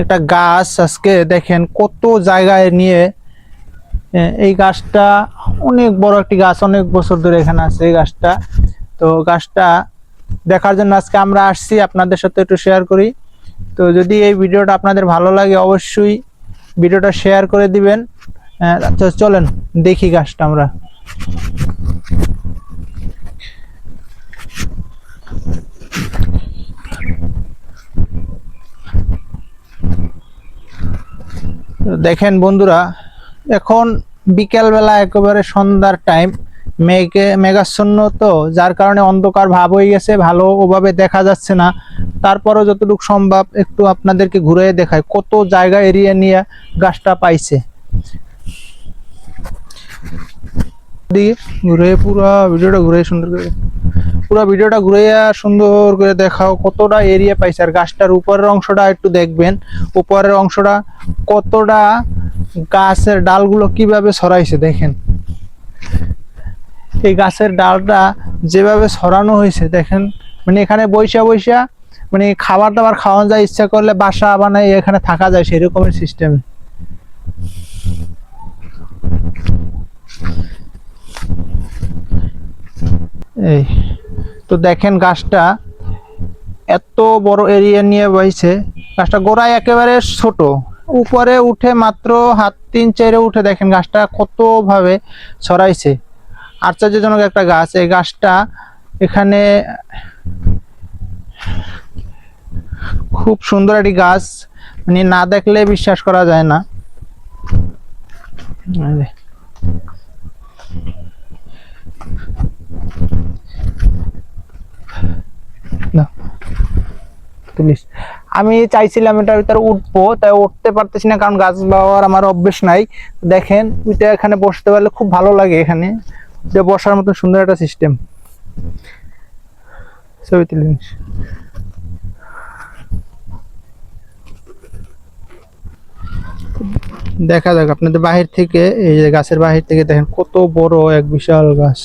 একটা গাছ আজকে দেখেন কত জায়গায় নিয়ে এই গাছটা অনেক বড় একটি গাছ, অনেক বছর ধরে এখানে আছে এই গাছটা। তো গাছটা দেখার জন্য আজকে আমরা আসছি, আপনাদের সাথে একটু শেয়ার করি। তো যদি এই ভিডিওটা আপনাদের ভালো লাগে অবশ্যই ভিডিওটা শেয়ার করে দিবেন। আচ্ছা চলেন, দেখি গাছটা আমরা। দেখেন বন্ধুরা, এখন বিকেলবেলা একেবারে সন্ধ্যার টাইম মেঘে মেঘাচ্ছন্ন তো, যার কারণে অন্ধকার ভাব হয়ে গেছে, ভালো ওভাবে দেখা যাচ্ছে না। তারপরও যতটুকু সম্ভব একটু আপনাদেরকে ঘুরে দেখায় কত জায়গা এরিয়া নিয়ে গাছটা পাইছে। দিকে ঘুরে পুরো ভিডিওটা ঘুরে সুন্দর করে পুরো ভিডিওটা ঘুরে সুন্দর করে দেখাও কতটা এরিয়া পাইছে। আর গাছটার উপরের অংশটা একটু দেখবেন। উপরের অংশটা কতটা গাছের ডালগুলো কীভাবে ছড়াইছে দেখেন। এই গাছের ডালটা যেভাবে ছড়ানো হয়েছে দেখেন। মানে এখানে বৈশা বৈশা মানে খাবার দাবার খাওয়ানো যায়, ইচ্ছা করলে বাসা বানাই এখানে থাকা যায় সেরকমের সিস্টেম এই। তো দেখেন গাছটা এত বড় এরিয়া নিয়ে বইছে। গাছটা গোড়ায় একেবারে ছোট। উপরে উঠে মাত্র হাত তিন চারে উঠে দেখেন গাছটা কত ভাবে ছড়াইছে। আশ্চর্যজনক একটা গাছ। এই গাছটা এখানে খুব সুন্দর একটি গাছ। মানে না দেখলে বিশ্বাস করা যায় না এই যে। নাও, তুলিস আমি চাইছিলাম এটার ভিতরে উঠবো, তাই উঠতে পারতেছি না, কারণ গাছ বাওয়ার আমার অভ্যেস নাই। দেখেন ওইটা এখানে বসতে পারলে খুব ভালো লাগে এখানে। যে বসার মতো সুন্দর একটা সিস্টেম ছবি তুলে নিস। দেখা যাক, আপনাদের বাহির থেকে, এই যে গাছের বাহির থেকে দেখেন কত বড় এক বিশাল গাছ।